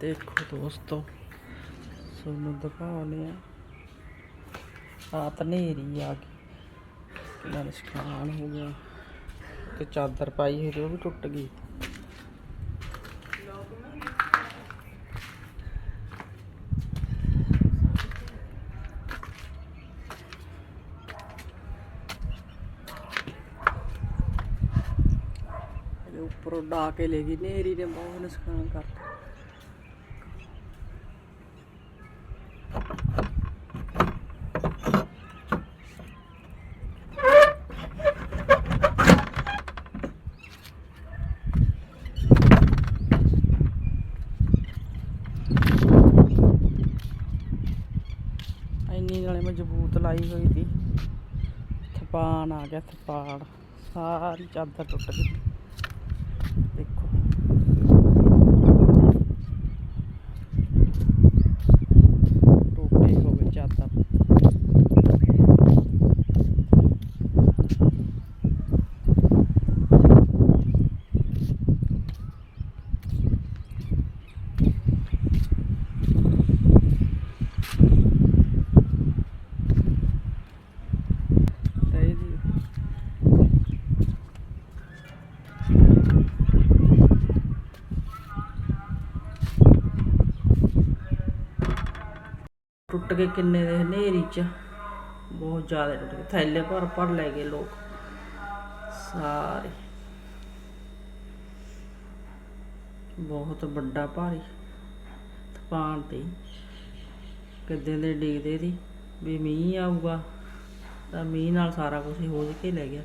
ਦੇਖੋ ਦੋਸਤੋ, ਤੁਹਾਨੂੰ ਦਿਖਾਉਣੇ ਆ ਰਾਤ ਹਨੇਰੀ ਆ ਗਈ। ਕਿੰਨਾ ਨੁਕਸਾਨ ਹੋ ਗਿਆ। ਤੇ ਚਾਦਰ ਪਾਈ ਹੋਈ ਉਹ ਵੀ ਟੁੱਟ ਗਈ। ਉੱਪਰੋਂ ਡਾ ਕੇ ਲੈ ਗਈ। ਨੇਰੀ ਨੇ ਬਹੁਤ ਨੁਕਸਾਨ ਕਰਤਾ। ਇੰਨੀ ਨਾਲੇ ਮਜ਼ਬੂਤ ਲਾਈ ਹੋਈ ਸੀ। ਥਪਾਨ ਆ ਗਿਆ ਥਪਾੜ ਸਾਰੀ ਚਾਦਰ ਟੁੱਟ ਗਈ ਦੇਖੋ ਟੋਟੇ ਹੋ ਗਏ ਚਾਦਰ ਤੇ ਇਹਦੀ ਟੁੱਟ ਗਏ ਕਿੰਨੇ ਦੇ ਹਨੇਰੀ ਚ। ਬਹੁਤ ਜ਼ਿਆਦਾ ਟੁੱਟ ਗਏ। ਥੈਲੇ ਭਰ ਭਰ ਲੈ ਗਏ ਲੋਕ। ਸਾਰੇ। ਬਹੁਤ ਵੱਡਾ ਭਾਰੀ। ਤੂਫਾਨ ਤੇ। ਕਿੱਦਾਂ ਦੇ ਡਿੱਗਦੇ ਸੀ। ਵੀ ਮੀਂਹ ਆਊਗਾ ਤਾਂ ਮੀਂਹ ਨਾਲ ਸਾਰਾ ਕੁਝ ਹੋ ਕੇ ਲੈ ਗਿਆ।